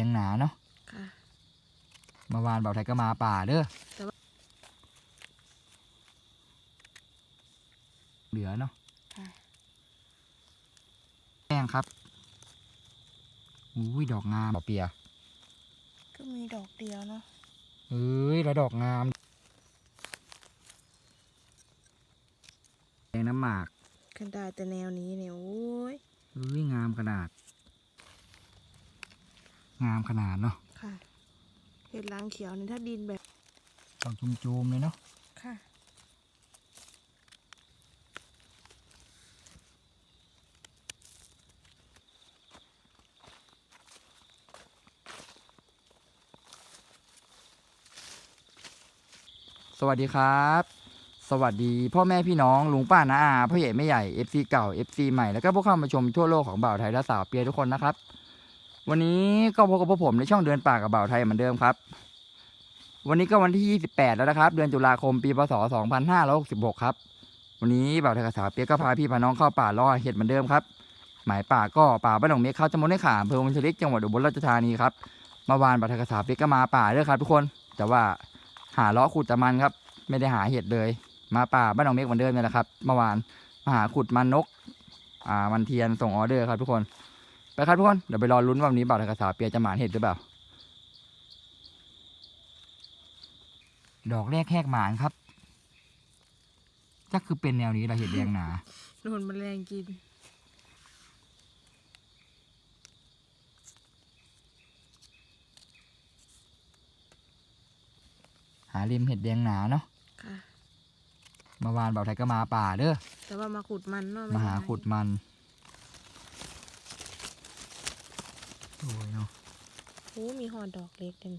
ยังหนาเนาะค่ะ เมื่อวานเบาไทยก็มาป่าเด้อแต่ว่า เหลือเนาะค่ะแป้งครับอุ้ยดอกงามดอกเปีย ก็มีดอกเดียวเนาะเอ้ยแล้วดอกงามแดงน้ำหมากกันได้แต่แนวนี้เนี่ยโอ้ย เอ้ยงามขนาด งามขนาดเนาะค่ะเห็ดล้างเขียวนี่ถ้าดินแบบดอกจุมๆเลยเนาะค่ะสวัสดีครับ สวัสดีพ่อแม่พี่น้องลุงป้าน้าอาพ่อใหญ่แม่ใหญ่ FC เก่า FC ใหม่แล้วก็พวกเข้ามาชมทั่วโลกของบ่าวไทยและสาวเปียทุกคนนะครับ วันนี้ก็พบกับพวกผมในช่องเดือนป่ากับบ่าวไทยเหมือนเดิมครับ วันนี้ก็วันที่ 28 แล้วนะครับ เดือนตุลาคมปีพศ 2566 ครับ วันนี้บ่าวไทยกับสาวเปียกก็พาพี่พาน้องเข้าป่าล่อเห็ดเหมือนเดิมครับ หมายป่าก็ป่าบ้านหนองเมฆเข้าจำนวนได้ขาอำเภอวังชลิกจังหวัดอุบลราชธานีครับเมื่อวานบ่าวไทยกับสาวเปียกก็มาป่าด้วยครับทุกคน แต่ว่าหาเลาะขุดแต่มันครับ ไม่ได้หาเห็ดเลย มาป่าบ้านหนองเมฆเหมือนเดิมนี่แหละครับ เมื่อวานมาหาขุดมันนก อ่ามันเทียนส่งออเดอร์ครับทุกคน ไปครับทุกคน เดี๋ยวไปรอลุ้นว่าวันนี้บ่าวไทยกับสาวเปียจะหมานเห็ดหรือเปล่า ดอกแรกแหกหมานครับจะคือเป็นแนวนี้เราเห็ดแดงหนา โดนแมลงกิน หาริมเห็ดแดงหนาเนาะค่ะ เมื่อวานบ่าวไทยก็มาป่าเด้อ แต่ว่ามาขุดมันเนาะมาหาไได้ขุดมัน โอ้ยเนาะโอ้มีหอดดอกเล็กเด่น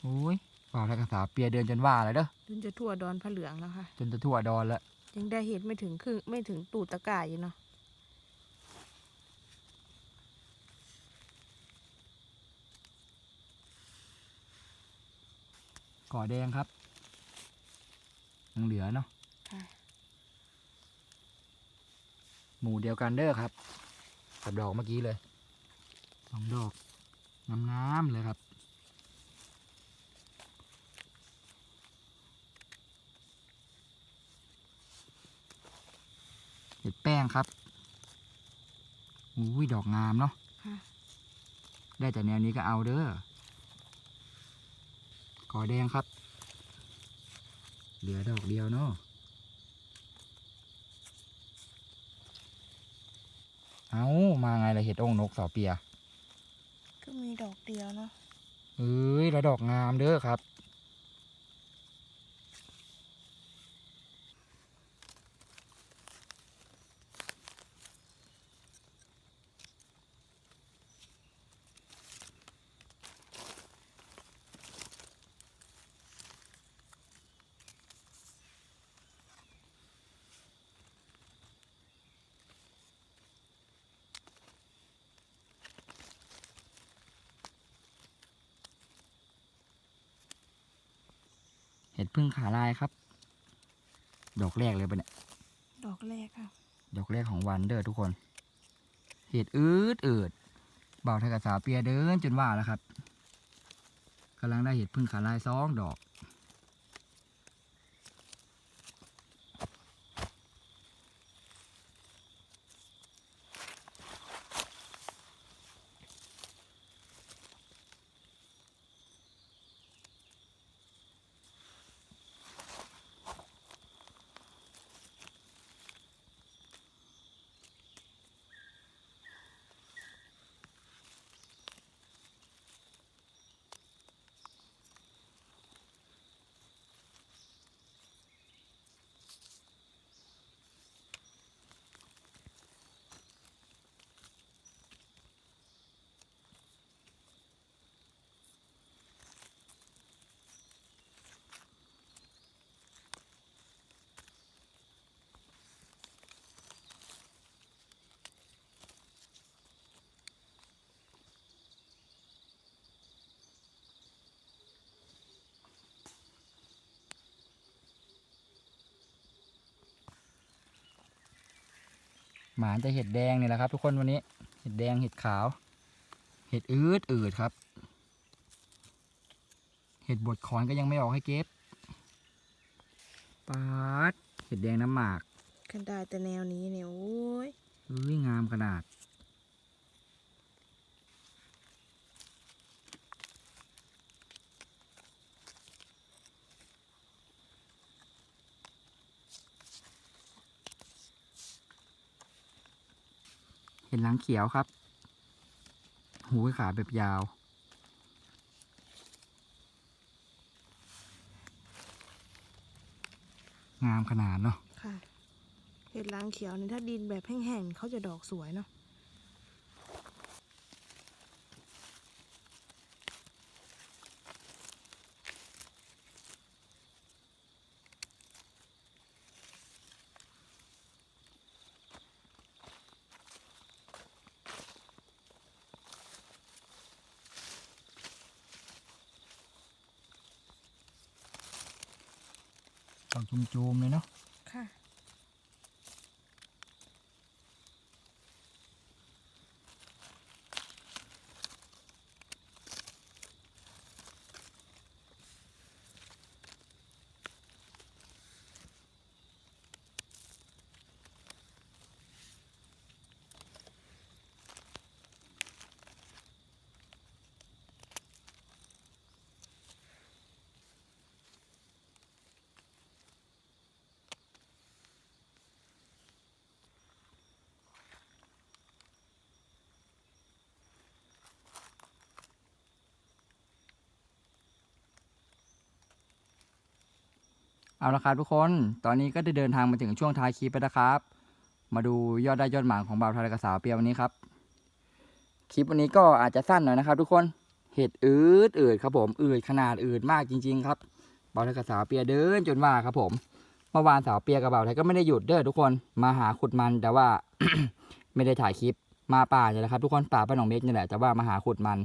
โอ้ยบ่าวไทยกับสาวเปียเดินจนว่าเลยเด้อจนจะทั่วดอนผ้าเหลืองแล้วค่ะ จนจะทั่วดอนแล้ว ยังได้เห็ดไม่ถึงครึ่งไม่ถึงตูดตะกร้าอยู่เนาะก่อแดงครับยังเหลือเนาะค่ะหมู่เดียวกันเด้อครับ กับดอกเมื่อกี้เลยสองดอกงามๆเลยครับ เห็ดแป้งครับอุ้ยดอกงามเนาะค่ะได้แต่แนวนี้ก็เอาเด้อก่อแดงครับ เหลือดอกเดียวเนาะเอามาไงล่ะเห็ดองค์นกสาวเปีย ก็มีดอกเดียวเนาะเอ้ยแล้วดอกงามเด้อครับ ห็ดพึ่งขาลายครับ ดอกแรกเลยปะเนี่ย ดอกแรกค่ะ ดอกแรกของวันเด้อทุกคน เห็ดอืดอืดเบาไทยกับสาวเปียเดินจนว่าแล้วครับกำลังได้เห็ดพึ่งขาลายสองดอก หมานจะเห็ดแดงนี่แหละครับ ทุกคนวันนี้ เห็ดแดงเห็ดขาว เห็ดอืดอืดครับ เห็ดบดขอนก็ยังไม่ออกให้เก็บปาดเห็ดแดงน้ำหมาก ขึ้นได้แต่แนวนี้เนี่ยโอ้ยเอ้ยงามขนาด ห็นหลังเขียวครับ หูขาแบบยาว งามขนาดเนาะค่ะเห็ดล้างเขียวเนี่ยถ้าดินแบบแห้งๆเขาจะดอกสวยเนาะ ดอกจุมๆเลยเนาะ เอาละครับทุกคน ตอนนี้ก็ได้เดินทางมาถึงช่วงท้ายคลิปแล้วนะครับ มาดูยอดได้ยอดหมางของบ่าวไทยกับสาวเปียวันนี้ครับ คลิปวันนี้ก็อาจจะสั้นหน่อยนะครับ ทุกคน เห็ดอืดอืดครับผมอืดขนาดอืดมากจริง ๆ ครับบ่าวไทยกับสาวเปียเดินจนว่าครับผม เมื่อวานสาวเปียกับบ่าวไทยก็ไม่ได้หยุดเด้อทุกคน มาหาขุดมันแต่ว่า ไม่ได้ถ่ายคลิป มาป่าเนี่ยแหละครับ ทุกคนป่าป้าหนองเม็กนี่แหละแต่ว่ามาหาขุดมัน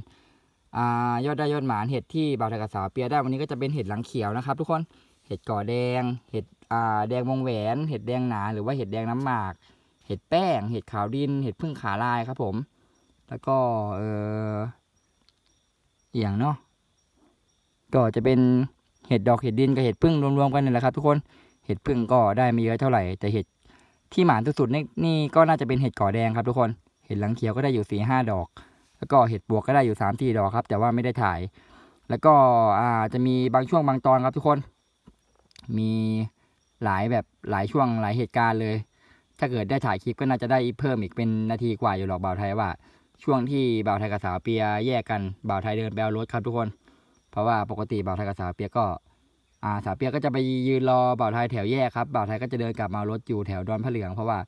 อ่ายอดได้ยอดหมานเห็ดที่บ่าวไทยกับสาวเปียได้วันนี้ก็จะเป็นเห็ดหลังเขียวนะครับ ทุกคน เห็ดก่อแดง เห็ดอ่าแดงวงแหวน เห็ดแดงหนา หรือว่าเห็ดแดงน้ำหมาก เห็ดแป้ง เห็ดขาวดิน เห็ดพึ่งขาลายครับผม แล้วก็เอออย่างเนาะ ก็จะเป็นเห็ดดอกเห็ดดินกับเห็ดพึ่งรวมๆกันนี่แหละครับ ทุกคน เห็ดพึ่งก็ได้ไม่เยอะเท่าไหร่ แต่เห็ดที่หมานสุดๆนี่นี่ก็น่าจะเป็นเห็ดก่อแดงครับทุกคน เห็ดหลังเขียวก็ได้อยู่สี่ห้าดอก แล้วก็เห็ดปวกก็ได้อยู่สามสี่ดอกครับ แต่ว่าไม่ได้ถ่าย แล้วก็อ่าจะมีบางช่วงบางตอนครับทุกคน มีหลายแบบหลายช่วงหลายเหตุการณ์เลย ถ้าเกิดได้ถ่ายคลิปก็น่าจะได้เพิ่มอีกเป็นนาทีกว่าอยู่หรอกบ่าวไทยว่า ช่วงที่บ่าวไทยกับสาวเปียแยกกันบ่าวไทยเดินไปเอารถครับทุกคน เพราะว่าปกติบ่าวไทยกับสาวเปียก็อ่าสาวเปียก็จะไปยืนรอบ่าวไทยแถวแยกครับบ่าวไทยก็จะเดินกลับมารถอยู่แถวดอนพระเหลืองเพราะว่า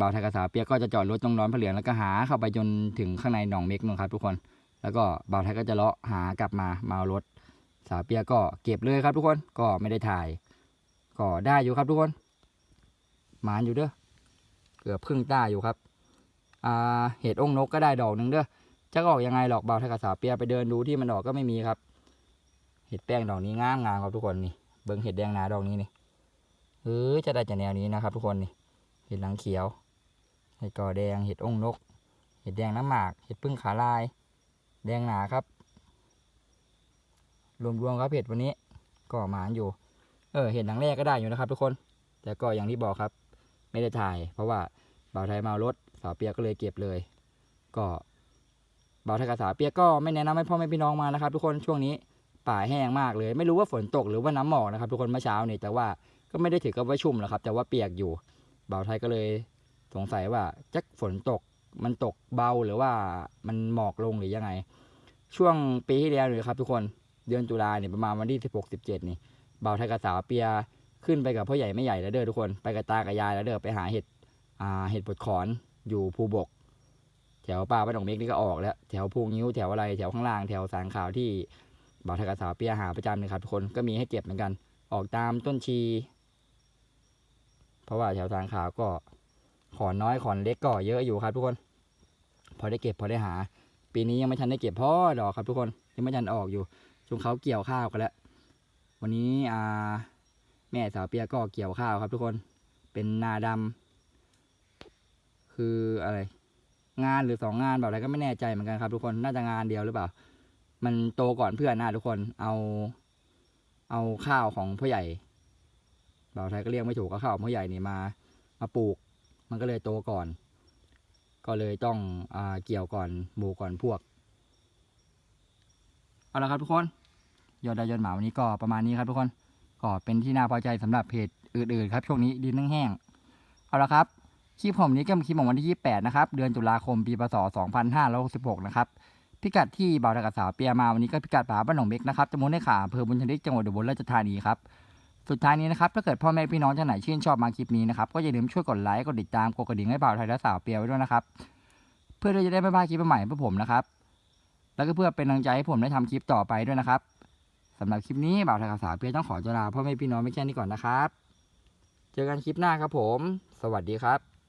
บ่าวไทยกับสาวเปียก็จะจอดรถตรงดอนพระเหลืองแล้วก็หาเข้าไปจนถึงข้างในหนองเม็กนู่นครับทุกคน แล้วก็บ่าวไทยก็จะเลาะหากลับมามาเอารถ สาวเปียก็เก็บเลยครับทุกคนก็ไม่ได้ถ่าย ก็ได้อยู่ครับทุกคน หมานอยู่เด้อเกือบครึ่งต้าอยู่ครับอ่าเห็ดองค์นกก็ได้ดอกหนึ่งเด้อจะออกยังไงหรอกเบาถ้ากับสาวเปียไปเดินดูที่มันออกก็ไม่มีครับ เห็ดแป้งดอกนี้งามงามครับทุกคนนี่เบิ้งเห็ดแดงนาดอกนี้นี่เออจะได้จากแนวนี้นะครับ ทุกคนนี่เห็ดหลังเขียว เห็ดกอแดงเห็ดองค์นก เห็ดแดงน้ำหมาก เห็ดพึ่งขาลาย แดงหนาครับ รวมๆครับเห็ดวันนี้ก็หมานอยู่ เออเห็นหลังแรกก็ได้อยู่นะครับ ทุกคน แต่ก็อย่างที่บอกครับ ไม่ได้ถ่าย เพราะว่าบ่าวไทยมาเอารถสาวเปียกก็เลยเก็บเลย ก็บ่าวไทยกับสาวเปียกก็ไม่แนะนำให้พ่อแม่พี่น้องมานะครับ ทุกคนช่วงนี้ป่าแห้งมากเลย ไม่รู้ว่าฝนตกหรือว่าน้ำหมอกนะครับ ทุกคนเมื่อเช้านี่แต่ว่าก็ไม่ได้ถือกับว่าชุ่มหรอกครับ แต่ว่าเปียกอยู่บ่าวไทยก็เลยสงสัยว่าจักฝนตกมันตกเบาหรือว่ามันหมอกลงหรือยังไง ช่วงปีที่แล้วเลยครับ ทุกคน เดือนตุลาเนี่ยประมาณวันที่สิบหกสิบเจ็ดนี่บ่าวไทยกับสาวเปียขึ้นไปกับพ่อใหญ่ไม่ใหญ่แล้วเด้อทุกคนไปกับตากับยายแล้วเด้อไปหาเห็ดอ่าเห็ดปวดขอนอยู่ภูบก แถวป่าบ้านหนองเมกนี่ก็ออกแล้วแถวภูงิ้วแถวอะไรแถวข้างล่างแถวสางขาวที่บ่าวไทยกับสาวเปียหาประจำเลยครับทุกคนก็มีให้เก็บเหมือนกัน ออกตามต้นชี เพราะว่าแถวสางขาวก็ขอนน้อยขอนเล็กก็เยอะอยู่ครับทุกคน พอได้เก็บพอได้หา ปีนี้ยังไม่ทันได้เก็บพ่อดอกครับทุกคนยังไม่ทันออกอยู่ ช่วงเขาเกี่ยวข้าวกันแล้ว วันนี้อ่าแม่สาวเปียก็เกี่ยวข้าวครับ ทุกคน เป็นนาดำคืออะไร งานหรือสองงานแบบอะไรก็ไม่แน่ใจเหมือนกันครับ ทุกคน น่าจะงานเดียวหรือเปล่า มันโตก่อนเพื่อนนะทุกคน เอา เอาข้าวของพ่อใหญ่บ่าวไทยก็เรียกไม่ถูกก็ข้าวของพ่อใหญ่นี่มา มาปลูก มันก็เลยโตก่อน ก็เลยต้องอเกี่ยวก่อนหมูก่อนพวก เอาละครับทุกคน ยอดดายยอดหมาวันนี้ก็ประมาณนี้ครับทุกคนก็เป็นที่น่าพอใจสำหรับเพจอื่นๆครับช่วงนี้ดินแห้งเอาละครับคลิปผมนี้ก็เป็นคลิปของวันที่ 28 นะครับ เดือนตุลาคม ปีพศ 2566 นะครับ พิกัดที่บ่าวตะกับสาวเปียมาวันนี้ก็พิกัดป่าบ้านหนองเม็กนะครับตำบลได้ขาอำเภอบุญชนิดจังหวัดอุบลราชธานีครับ สุดท้ายนี้นะครับ ถ้าเกิดพ่อแม่พี่น้องท่านไหนชื่นชอบมาคลิปนี้นะครับ ก็อย่าลืมช่วยกดไลค์ กดติดตาม กดกระดิ่งให้บ่าวไทยและสาวเปียไว้ด้วยนะครับ เพื่อที่จะได้ไม่พลาดคลิปใหม่เพื่อผมนะครับ แล้วก็เพื่อเป็นกำลังใจให้ผมได้ทำคลิปต่อไปด้วยนะครับ สำหรับคลิปนี้บ่าวไทยขาสาวเปียต้องขอจลาพ่อแม่พี่น้องไม่แค่นี้ก่อนนะครับ เจอกันคลิปหน้าครับผม สวัสดีครับ